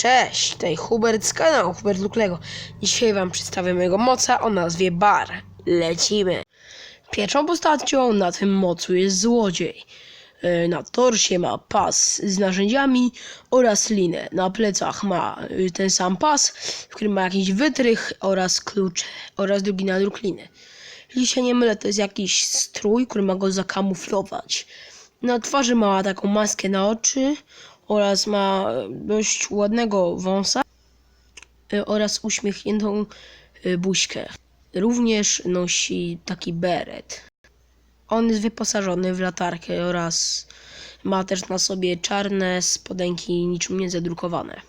Cześć, tutaj Hubert z kanału Hubert Luklego. Dzisiaj wam przedstawię mojego moca o nazwie Bar. Lecimy. Pierwszą postacią na tym mocu jest złodziej. E, Na torsie ma pas z narzędziami oraz linę. Na plecach ma e, ten sam pas, w którym ma jakiś wytrych oraz klucze oraz drugi nadruk liny. Jeśli się nie mylę, to jest jakiś strój, który ma go zakamuflować. Na twarzy ma taką maskę na oczy oraz ma dość ładnego wąsa e, oraz uśmiechniętą e, buźkę. Również nosi taki beret. On jest wyposażony w latarkę oraz ma też na sobie czarne spodenki niczym niezadrukowane.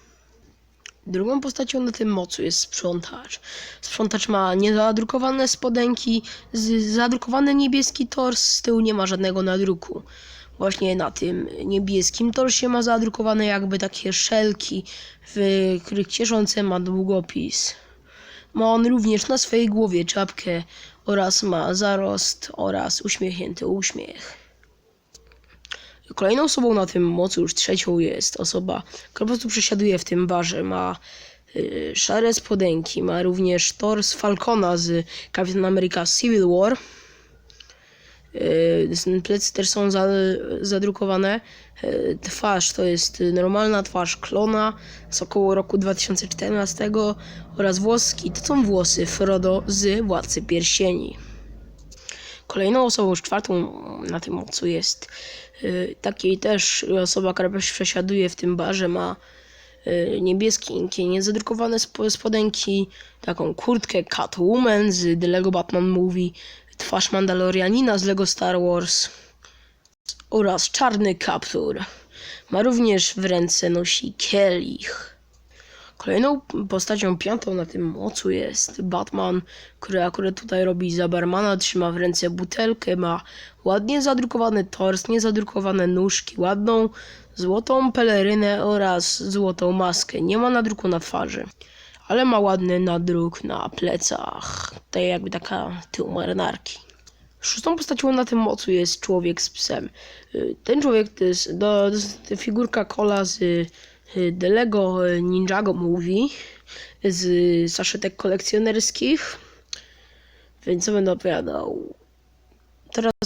Drugą postacią na tym mocu jest sprzątacz. Sprzątacz ma niezadrukowane spodenki, zadrukowany niebieski tors, z tyłu nie ma żadnego nadruku. Właśnie na tym niebieskim torsie ma zadrukowane jakby takie szelki, w których cieszące ma długopis. Ma on również na swojej głowie czapkę oraz ma zarost oraz uśmiechnięty uśmiech. Kolejną osobą na tym mocu, już trzecią jest osoba, która po prostu przesiaduje w tym barze. Ma y, szare spodenki, ma również tors Falcona z Captain America Civil War. Y, plecy też są za, zadrukowane. Y, twarz to jest normalna twarz klona z około roku 2014 oraz włoski to są włosy Frodo z Władcy Pierścieni. Kolejną osobą, już czwartą na tym mocu jest y, takiej też osoba, która przesiaduje w tym barze, ma y, niebieskie, niezadrukowane sp- spodenki, taką kurtkę Catwoman z The Lego Batman Movie, twarz Mandalorianina z Lego Star Wars oraz czarny kaptur. Ma również w ręce nosi kielich. Kolejną postacią piątą na tym mocu jest Batman, który akurat tutaj robi za barmana, trzyma w ręce butelkę, ma ładnie zadrukowany tors, niezadrukowane nóżki, ładną złotą pelerynę oraz złotą maskę. Nie ma nadruku na twarzy, ale ma ładny nadruk na plecach. To jakby taka tył marynarki. Szóstą postacią na tym mocu jest człowiek z psem. Y, Ten człowiek to jest, do, figurka Kola z y, The Lego Ninjago Movie z saszetek kolekcjonerskich. Więc co będę opowiadał?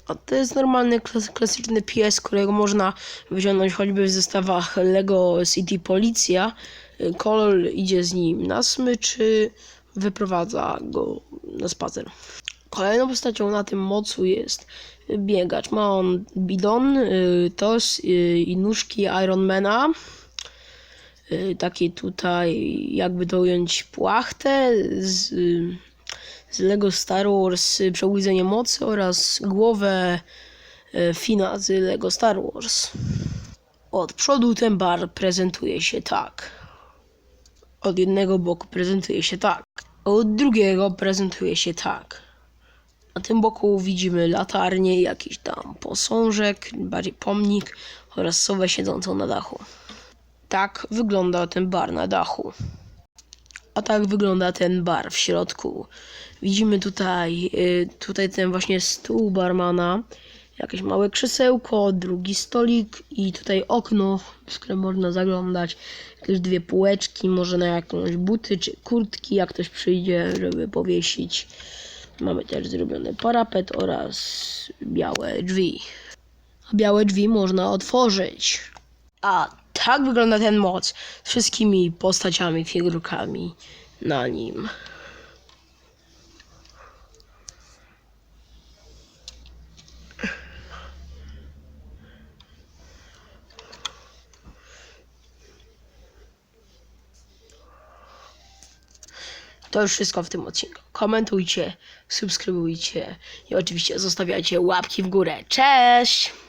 A to jest normalny, klas, klasyczny pies, którego można wyciągnąć choćby w zestawach Lego City Policja. Y, Kol idzie z nim na smyczy, wyprowadza go na spacer. Kolejną postacią na tym mocu jest biegacz. Ma on bidon, y, tos y, i nóżki Ironmana. Y, Takie tutaj, jakby to ująć, płachtę z, z Lego Star Wars y, Przebudzenie Mocy oraz głowę y, Fina z Lego Star Wars. Od przodu ten bar prezentuje się tak. Od jednego boku prezentuje się tak. Od drugiego prezentuje się tak. Na tym boku widzimy latarnię, jakiś tam posążek, bardziej pomnik oraz sowę siedzącą na dachu. Tak wygląda ten bar na dachu. A tak wygląda ten bar w środku. Widzimy tutaj, y, tutaj ten właśnie stół barmana, jakieś małe krzesełko, drugi stolik i tutaj okno, z którym można zaglądać. Jakieś dwie półeczki, może na jakąś buty czy kurtki, jak ktoś przyjdzie, żeby powiesić. Mamy też zrobiony parapet oraz białe drzwi. A białe drzwi można otworzyć. A tak wygląda ten moc z wszystkimi postaciami, figurkami na nim. To już wszystko w tym odcinku. Komentujcie, subskrybujcie i oczywiście zostawiajcie łapki w górę. Cześć!